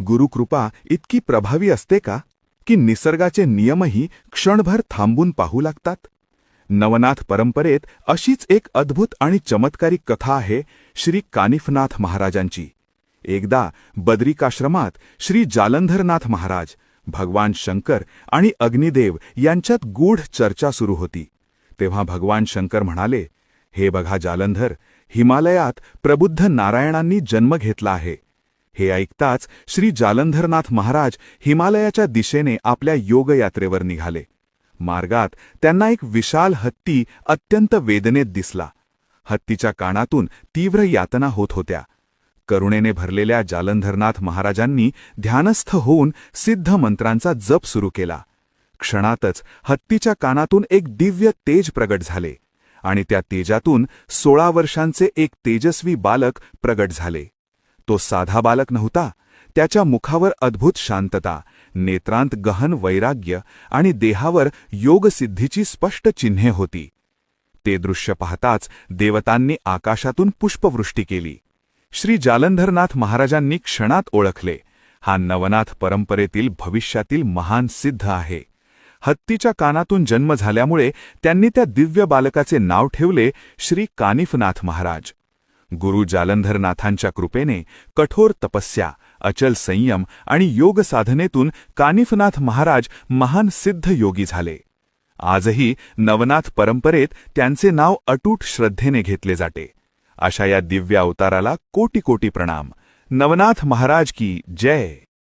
गुरुकृपा इतकी प्रभावी असते का की निसर्गाचे नियमही क्षणभर थांबून पाहू लागतात? नवनाथ परंपरेत अशीच एक अद्भुत आणि चमत्कारिक कथा आहे श्री कानिफनाथ महाराजांची. एकदा बद्रिकाश्रमात श्री जालंधरनाथ महाराज भगवान शंकर आणि अग्निदेव यांच्यात गूढ चर्चा सुरू होती. तेव्हा भगवान शंकर म्हणाले हे बघा जालंधर हिमालयात प्रबुद्ध नारायणांनी जन्म घेतला आहे. हे ऐकताच श्री जालंधरनाथ महाराज हिमालयाच्या दिशेने आपल्या योगयात्रेवर निघाले. मार्गात त्यांना एक विशाल हत्ती अत्यंत वेदनेत दिसला. हत्तीच्या कानातून तीव्र यातना होत होत्या. करुणेने भरलेल्या जालंधरनाथ महाराजांनी ध्यानस्थ होऊन सिद्ध मंत्रांचा जप सुरू केला. क्षणातच हत्तीच्या कानातून एक दिव्य तेज प्रगट झाले आणि त्या तेजातून सोळा वर्षांचे एक तेजस्वी बालक प्रगट झाले. तो साधा बालक नव्हता. त्याच्या मुखावर अद्भुत शांतता नेत्रांत गहन वैराग्य आणि देहावर योगसिद्धीची स्पष्ट चिन्हे होती. ते दृश्य पाहताच देवतांनी आकाशातून पुष्पवृष्टी केली. श्री जालंधरनाथ महाराजांनी क्षणात ओळखले हा नवनाथ परंपरेतील भविष्यातील महान सिद्ध आहे. हत्तीच्या कानातून जन्म झाल्यामुळे त्यांनी त्या दिव्य बालकाचे नाव ठेवले श्री कानिफनाथ महाराज. गुरु जालंधरनाथांच्या कृपेने कठोर तपस्या अचल संयम आणि योग साधनेतून कानिफनाथ महाराज महान सिद्ध योगी झाले. आजही नवनाथ परंपरेत त्यांचे नाव अटूट श्रद्धेने घेतले जाते. अशा या दिव्य अवताराला कोटी कोटी प्रणाम. नवनाथ महाराज की जय!